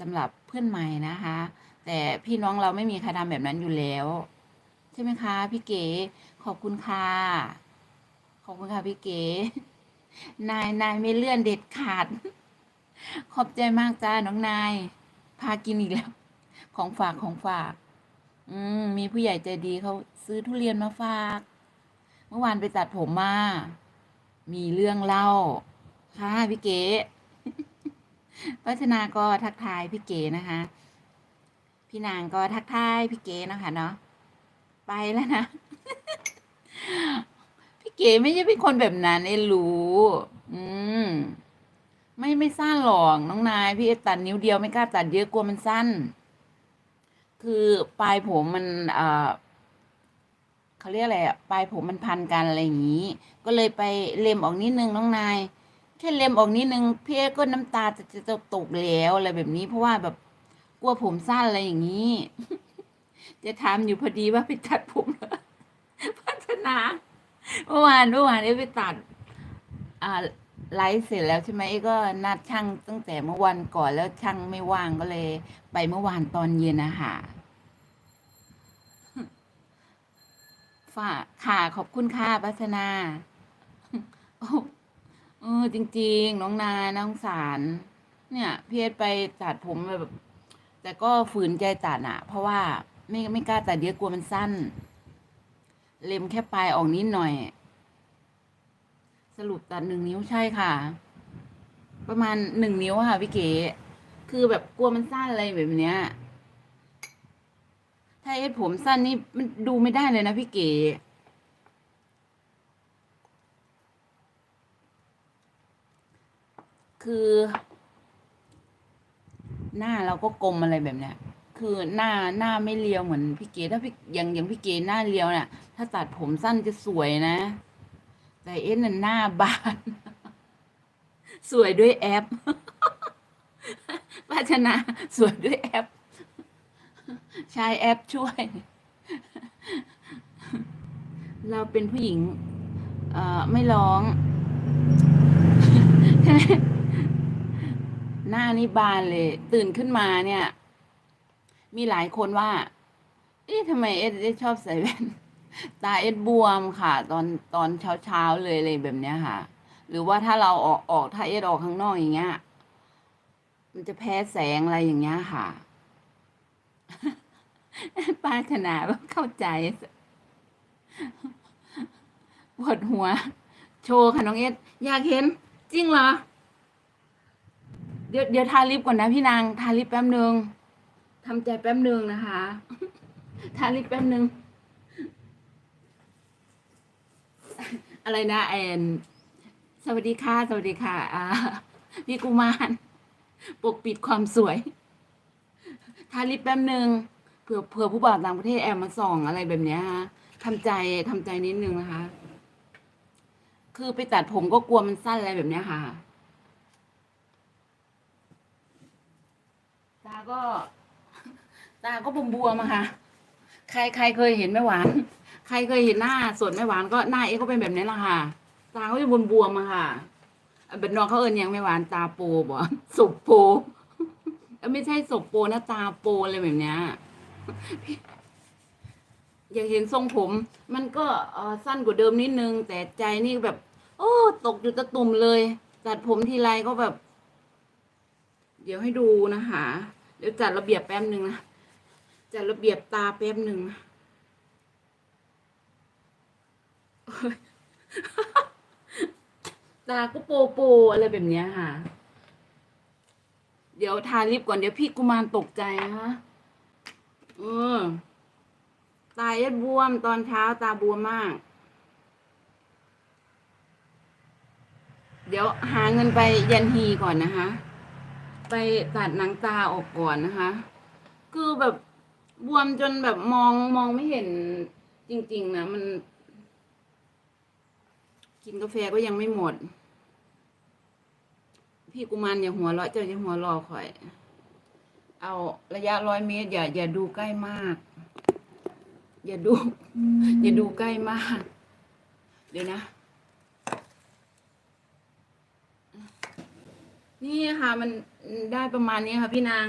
สำหรับเพื่อนใหม่นะคะ แต่พี่น้องเราไม่มีใครทำแบบนั้นอยู่แล้ว ใช่ไหมคะ พี่เก๋ขอบคุณค่ะขอบคุณค่ะพี่เก๋นายนายไม่เลื่อนเด็ดขาด ขอบใจมากจ้าน้องนาย พากินอีกแล้ว ของฝากของฝาก อืมมีผู้ใหญ่ใจดีเขาซื้อทุเรียนมาฝาก เมื่อวานไปตัดผมมา มีเรื่องเล่า ค่ะพี่เก๋ พัฒนาก็ทักทายพี่เก๋นะคะ พี่นางก็ทักทายพี่เก๋นะคะเนาะไปแล้วนะ พี่เก๋ไม่ใช่เป็นคนแบบนั้นเอรู้ อืมไม่ไม่สั้นหรอกน้องนาย พี่ตัดนิ้วเดียวไม่กล้าตัดเยอะกลัวมันสั้น คือปลายผมมันเอ่อเขาเรียกอะไรอะปลายผมมันพันกันอะไรอย่างนี้ ก็เลยไปเล็มออกนิดนึงน้องนาย แค่เล็มออกนิดนึงพี่เอก็น้ำตาจะจะจะตกแล้วอะไรแบบนี้ เพราะว่าแบบกลัวผมสั้นอะไรอย่างนี้ จะถามอยู่พอดีว่าไปตัดผมเหรอพัฒนาเมื่อวานเมื่อวานเอ้ไปตัด อ่าไลฟ์เสร็จแล้วใช่ไหมเอ้ก็นัดช่างตั้งแต่เมื่อวันก่อนแล้วช่างไม่ว่างก็เลย ไปเมื่อวานตอนเย็นนะคะฝากค่ะขอบคุณค่ะพัฒนา ออจริง ๆ น้องนาน้องสาร เนี่ย เพี่เอสไปตัดผมแบบ แต่ก็ฝืนใจตัดอะเพราะว่าไม่ไม่กล้าตัดเยอะกลัวมันสั้น เล็มแค่ปลายออกนิดหน่อย สรุปตัดหนึ่งนิ้วใช่ค่ะ ประมาณหนึ่งนิ้วค่ะพี่เก๋คือแบบกลัวมันสั้นอะไรแบบเนี้ย ถ้าเอ็ดผมสั้นนี่มันดูไม่ได้เลยนะพี่เก๋ คือ หน้าเราก็กลมอะไรแบบเนี้ยคือหน้าหน้าไม่เรียวเหมือนพี่เก๋ถ้าพี่อย่างอย่างพี่เก๋หน้าเรียวเนี่ยถ้าตัดผมสั้นจะสวยนะ แต่เอ็ดน่ะหน้าบาน สวยด้วยแอปพัฒนาสวยด้วยแอปใช้แอปช่วย เราเป็นผู้หญิง เอ่อ ไม่ร้องใช่ไหม หน้านี่บานเลย ตื่นขึ้นมาเนี่ย มีหลายคนว่าเอ๊ะทำไมเอ็ดชอบใส่แว่น ตาเอ็ดบวมค่ะ ตอนตอนเช้าเช้าเลยเลยแบบเนี้ยค่ะ หรือว่าถ้าเราออกออกถ้าเอ็ดออกข้างนอกอย่างเงี้ย มันจะแพ้แสงอะไรอย่างเงี้ยค่ะ ป้าขนาดว่าเข้าใจปวดหัว โชว์ค่ะน้องเอ็ดอยากเห็น จริงเหรอ เดี๋ยวเดี๋ยวทาลิปก่อนนะพี่นางทาลิปแป๊บหนึ่งทำใจแป๊บหนึ่งนะคะ ทาลิปแป๊บหนึ่งอะไรนะแอนสวัสดีค่ะ สวัสดีค่ะ อ่าพี่กุมารปกปิดความสวย ทาลิปแป๊บหนึ่งเผื่อเผื่อผู้บ่าวต่างประเทศแอบมาส่องอะไรแบบเนี้ยฮะทำใจทำใจนิดนึงนะคะ คือไปตัดผมก็กลัวมันสั้นอะไรแบบเนี้ยค่ะาก็ ตาก็บวมบวมอะค่ะ ใครใครเคยเห็นแม่หวาน ใครเคยเห็นหน้าสดแม่หวานก็หน้าเอ๊ก็เป็นแบบนี้แหละค่ะ ตาเขาจะบวมบวมอะค่ะอะเป็นน้องเขาเอิญยังแม่หวานตาโปบ่ศพโป้ไม่ใช่ศพโปนะตาโปอะไรแบบเนี้ยอยากเห็นทรงผม มันก็สั้นกว่าเดิมนิดนึง แต่ใจนี่แบบ โอ้ ตกอยู่ตะตุ่มเลย ตัดผมทีไรก็แบบ เดี๋ยวให้ดูนะคะ เดี๋ยวจัดระเบียบแป๊บหนึ่งนะ จัดระเบียบตาแป๊บหนึ่งนะตาก็โปโปอะไรแบบนี้ค่ะ เดี๋ยวทาลิปก่อนเดี๋ยวพี่กุมารตกใจนะคะเออ ตาเอ็ดบวมตอนเช้าตาบวมมาก เดี๋ยวหาเงินไปยันฮีก่อนนะคะ ไปตัดหนังตาออกก่อนนะคะ คือแบบบวมจนแบบมองมองไม่เห็นจริง ๆ นะ มัน กินกาแฟก็ยังไม่หมด พี่กุมารอย่าหัวเราะเจ้าอย่าหัวรอข่อย เอาระยะร้อยเมตร อย่า อย่าดูใกล้มาก อย่าดู อย่าดูใกล้มาก เดี๋ยวนะ นี่ค่ะ มันได้ประมาณนี้ค่ะพี่นาง